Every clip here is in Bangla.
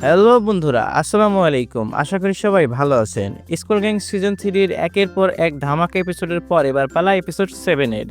হ্যালো বন্ধুরা, আসসালামু আলাইকুম। আশা করি সবাই ভালো আছেন। স্কুল গ্যাং সিজন থ্রির একের পর এক ধামাকা এপিসোডের পর এবার পালা এপিসোড সেভেনের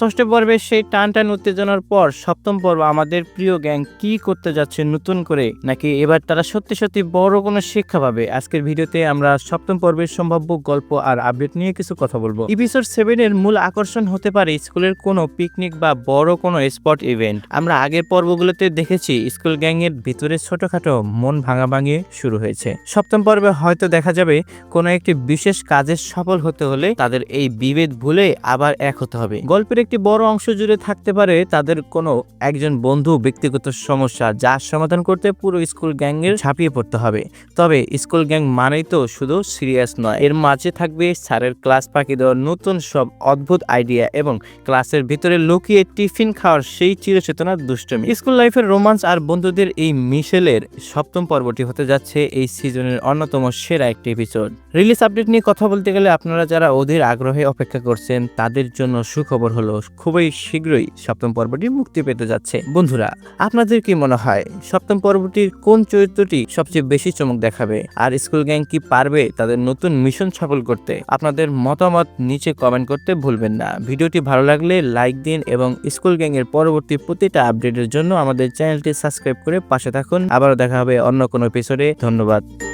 ষষ্ঠ পর্বের সেই টান টান উত্তেজনার পর সপ্তম পর্ব আমাদের প্রিয় গ্যাং কি করতে যাচ্ছে নতুন করে? নাকি এবার তারা সত্যি সত্যি বড় কোনো শিক্ষা পাবে? আজকের ভিডিওতে আমরা সপ্তম পর্বের সম্ভাব্য গল্প আর আপডেট নিয়ে কিছু কথা বলব। এপিসোড সেভেনের মূল আকর্ষণ হতে পারে স্কুলের কোনো পিকনিক বা বড় কোনো স্পট ইভেন্ট আমরা আগের পর্বগুলোতে দেখেছি স্কুল গ্যাং এর ভিতরে ছোটখাটো মন ভাঙাভাঙি শুরু হয়েছে। সপ্তম পর্বে হয়তো দেখা যাবে কোনো একটি বিশেষ কাজের সফল হতে হলে তাদের এই বিভেদ ভুলে আবার এক হতে হবে। গল্পের একটি বড় অংশ জুড়ে থাকতে পারে তাদের কোনো একজন বন্ধু, ব্যক্তিগত সমস্যা যার সমাধান করতে পুরো স্কুল গ্যাংয়ের ঝাঁপিয়ে পড়তে হবে। তবে স্কুল গ্যাং মানেই তো শুধু সিরিয়াস নয়। এর মাঝে থাকবে স্যারের ক্লাস পাখি দেওয়ার নতুন সব অদ্ভুত আইডিয়া এবং ক্লাসের ভিতরে লুকিয়ে টিফিন খাওয়ার সেই চিরচেতনার দুষ্টমি। স্কুল লাইফের রোমান্স আর বন্ধুদের এই মিশেলের সপ্তম পর্বটি হতে যাচ্ছে এই সিজনের অন্যতম সেরা একটি এপিসোড। রিলিজ আপডেট নিয়ে কথা বলতে গেলে আপনারা যারা অধীর আগ্রহে অপেক্ষা করছেন, তাদের জন্য সুখবর হলো খুবই শীঘ্রই সপ্তম পর্বটি মুক্তি পেতে যাচ্ছে। বন্ধুরা, আপনাদের কি মনে হয়, সপ্তম পর্বটির কোন চরিত্রটি সবচেয়ে বেশি চমক দেখাবে? আর স্কুল গ্যাং কি পারবে তাদের নতুন মিশন সফল করতে? আপনাদের মতামত নিচে কমেন্ট করতে ভুলবেন না। ভিডিওটি ভালো লাগলে লাইক দিন এবং স্কুল গ্যাং এর পরবর্তী প্রতিটা আপডেটের জন্য আমাদের চ্যানেলটি সাবস্ক্রাইব করে পাশে থাকুন। আবারও দেখা হবে অন্য কোনো এপিসোডে ধন্যবাদ।